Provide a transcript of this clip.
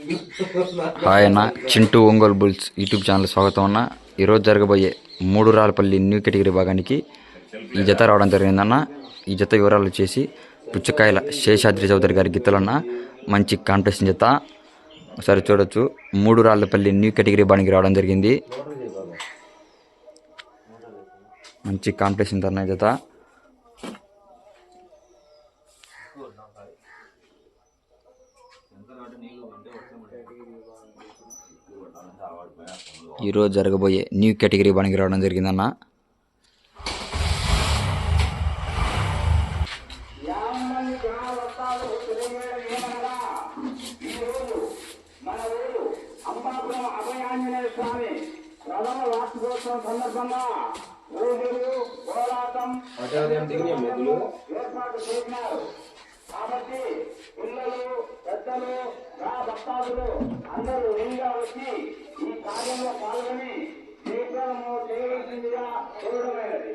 Hi అన్న Chintu Ongole bulls YouTube channel స్వాగతం అన్న. ఈరోజు జరగబోయే మూడు రాళ్ళపల్లి న్యూ కేటగిరీ భాగానికి ఈ జత రావడం జరిగిందన్న. ఈ జత వివరాలు వచ్చేసి పుచ్చకాయల శేషాద్రి చౌదరి గారి గిత్తలన్న మంచి కాంపిటీషన్ జత. ఒకసారి చూడొచ్చు. మూడు రాళ్ళపల్లి న్యూ కేటగిరీ బానికి రావడం జరిగింది. మంచి కాంపిటీషన్ తన జత. ఈరోజు జరగబోయే న్యూ కేటగిరీ బానికి రావడం జరిగిందన్న. అంబాపురం పెద్దలు నా భక్తాదులు అందరూ విరిగా వచ్చి ఈ కార్యంలో పాల్గొని దీపాలను చేయవలసిందిగా చూడమైనది